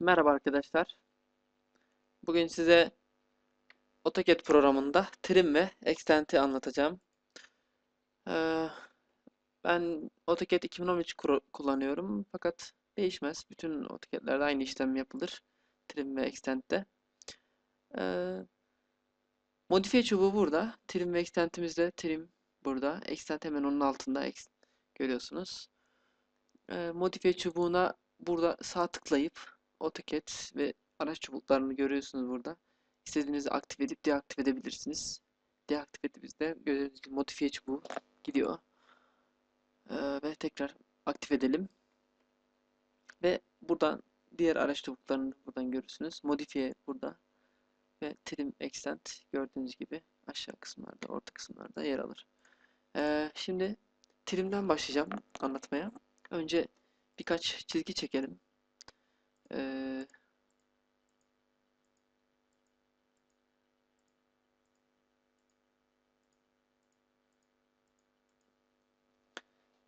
Merhaba arkadaşlar. Bugün size AutoCAD programında trim ve extent'i anlatacağım. Ee, ben AutoCAD 2013 kuru- kullanıyorum fakat değişmez. Bütün AutoCAD'lerde aynı işlem yapılır. Trim ve extent'te. Ee, modifiye çubuğu burada. Trim ve extent'imizde trim burada. Extent hemen onun altında görüyorsunuz. Ee, modifiye çubuğuna burada sağ tıklayıp AutoCAD ve araç çubuklarını görüyorsunuz burada. İstediğinizi aktif edip deaktif edebilirsiniz. Deaktif ettiğimizde gördüğünüz gibi modifiye çubuğu gidiyor. Ee, ve tekrar aktif edelim. Ve buradan diğer araç çubuklarını buradan görürsünüz. Modifiye burada ve trim extend gördüğünüz gibi aşağı kısımlarda, orta kısımlarda yer alır. Ee, şimdi trimden başlayacağım anlatmaya. Önce birkaç çizgi çekelim. Ee,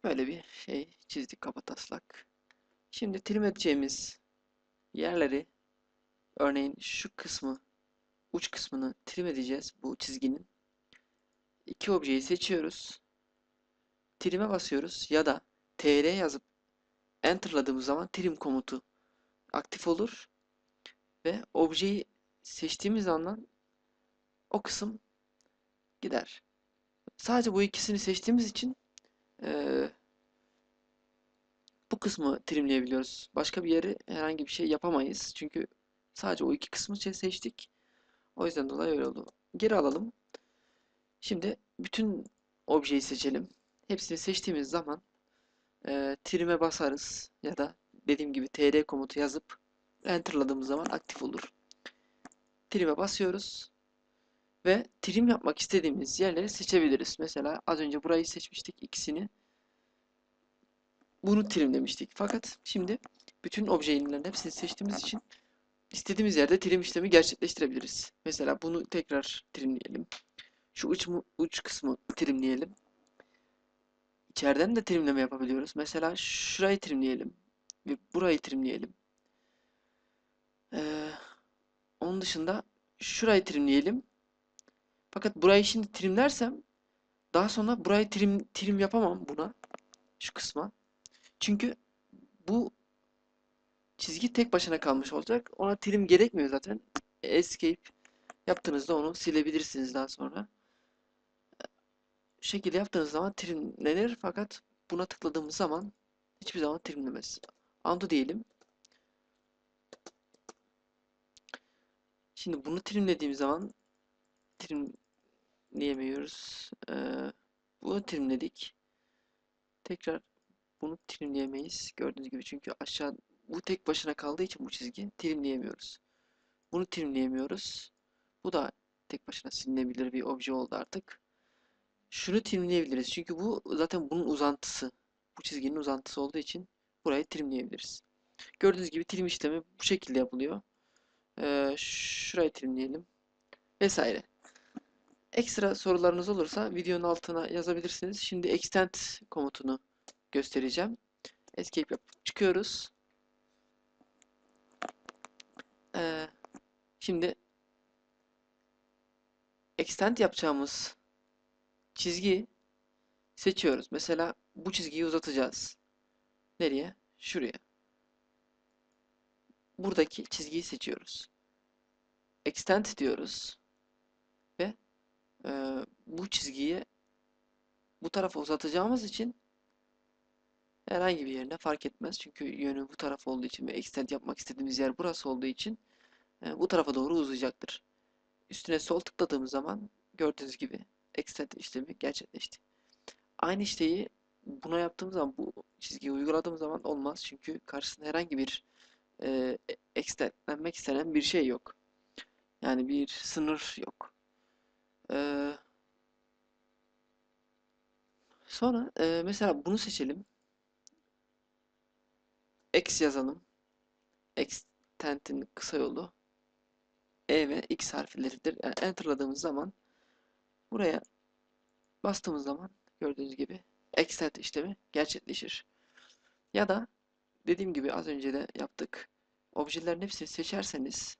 böyle bir şey çizdik kabataslak. Şimdi trim edeceğimiz yerleri örneğin şu kısmı uç kısmını trim edeceğiz bu çizginin. İki objeyi seçiyoruz. Trim'e basıyoruz ya da tr yazıp enter'ladığımız zaman trim komutu aktif olur ve objeyi seçtiğimiz andan o kısım gider. Sadece bu ikisini seçtiğimiz için eee, bu kısmı trimleyebiliyoruz. Başka bir yeri herhangi bir şey yapamayız. Çünkü sadece o iki kısmı se- seçtik. O yüzden dolayı öyle oldu. Geri alalım. Şimdi bütün objeyi seçelim. Hepsini seçtiğimiz zaman eee trim'e basarız ya da dediğim gibi tr komutu yazıp enter'ladığımız zaman aktif olur. Trim'e basıyoruz ve trim yapmak istediğimiz yerleri seçebiliriz. Mesela az önce burayı seçmiştik ikisini. Bunu trimlemiştik. Fakat şimdi bütün objelerin hepsini seçtiğimiz için istediğimiz yerde trim işlemi gerçekleştirebiliriz. Mesela bunu tekrar trimleyelim. Şu uç, mu- uç kısmı trimleyelim. İçeriden de trimleme yapabiliyoruz. Mesela şurayı trimleyelim ve burayı trimleyelim. Ee, onun dışında şurayı trimleyelim. Fakat burayı şimdi trimlersem daha sonra burayı trim trim yapamam buna. Şu kısma. Çünkü bu çizgi tek başına kalmış olacak. Ona trim gerekmiyor zaten. Escape yaptığınızda onu silebilirsiniz daha sonra. Şu şekilde yaptığınız zaman trimlenir fakat buna tıkladığımız zaman hiçbir zaman trimlemez. Undo diyelim. Şimdi bunu trimlediğim zaman trimleyemiyoruz. Ee, bunu trimledik. Tekrar bunu trimleyemeyiz. Gördüğünüz gibi çünkü aşağı bu tek başına kaldığı için bu çizgi trimleyemiyoruz. Bunu trimleyemiyoruz. Bu da tek başına silinebilir bir obje oldu artık. Şunu trimleyebiliriz. Çünkü bu zaten bunun uzantısı. Bu çizginin uzantısı olduğu için burayı trimleyebiliriz. Gördüğünüz gibi trim işlemi bu şekilde yapılıyor. Ee, şurayı trimleyelim. Vesaire. Ekstra sorularınız olursa videonun altına yazabilirsiniz. Şimdi extend komutunu göstereceğim. Escape yapıp çıkıyoruz. Ee, şimdi extend yapacağımız çizgi seçiyoruz. Mesela bu çizgiyi uzatacağız. Nereye? Şuraya. Buradaki çizgiyi seçiyoruz. Extend diyoruz ve e, bu çizgiyi bu tarafa uzatacağımız için herhangi bir yerine fark etmez. Çünkü yönü bu taraf olduğu için ve extend yapmak istediğimiz yer burası olduğu için e, bu tarafa doğru uzayacaktır. Üstüne sol tıkladığımız zaman gördüğünüz gibi extend işlemi gerçekleşti. Aynı işleyi buna yaptığımız zaman bu çizgiyi uyguladığımız zaman olmaz. Çünkü karşısında herhangi bir e, extendlenmek istenen bir şey yok. Yani bir sınır yok. Ee, sonra e, mesela bunu seçelim. X yazalım. Extend'in kısa yolu E ve X harfleridir. Yani enter'ladığımız zaman buraya bastığımız zaman gördüğünüz gibi extend işlemi gerçekleşir. Ya da dediğim gibi az önce de yaptık. objelerin hepsini seçerseniz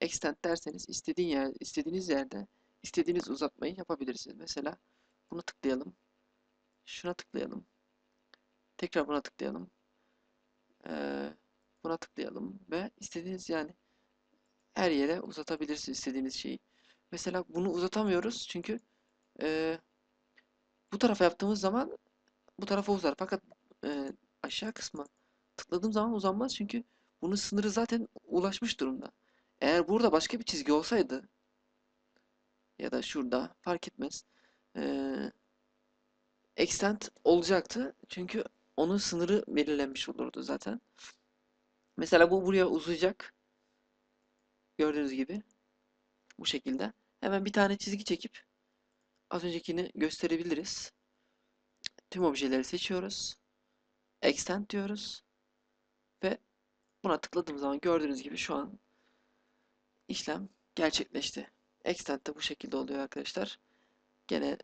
extend derseniz istediğin yer, istediğiniz yerde istediğiniz uzatmayı yapabilirsiniz. Mesela bunu tıklayalım. Şuna tıklayalım. Tekrar buna tıklayalım. Ee, buna tıklayalım ve istediğiniz yani her yere uzatabilirsiniz istediğiniz şeyi. Mesela bunu uzatamıyoruz çünkü e, bu tarafa yaptığımız zaman bu tarafa uzar. Fakat e, aşağı kısma tıkladığım zaman uzanmaz çünkü bunun sınırı zaten ulaşmış durumda. Eğer burada başka bir çizgi olsaydı ya da şurada fark etmez. E, extend olacaktı çünkü onun sınırı belirlenmiş olurdu zaten. Mesela bu buraya uzayacak. Gördüğünüz gibi. Bu şekilde. Hemen bir tane çizgi çekip az öncekini gösterebiliriz. Tüm objeleri seçiyoruz. Extend diyoruz. Ve buna tıkladığım zaman gördüğünüz gibi şu an işlem gerçekleşti. Extend de bu şekilde oluyor arkadaşlar. Gene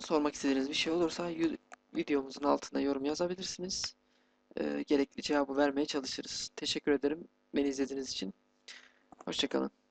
sormak istediğiniz bir şey olursa videomuzun altına yorum yazabilirsiniz. Ee, gerekli cevabı vermeye çalışırız. Teşekkür ederim beni izlediğiniz için. Hoşçakalın.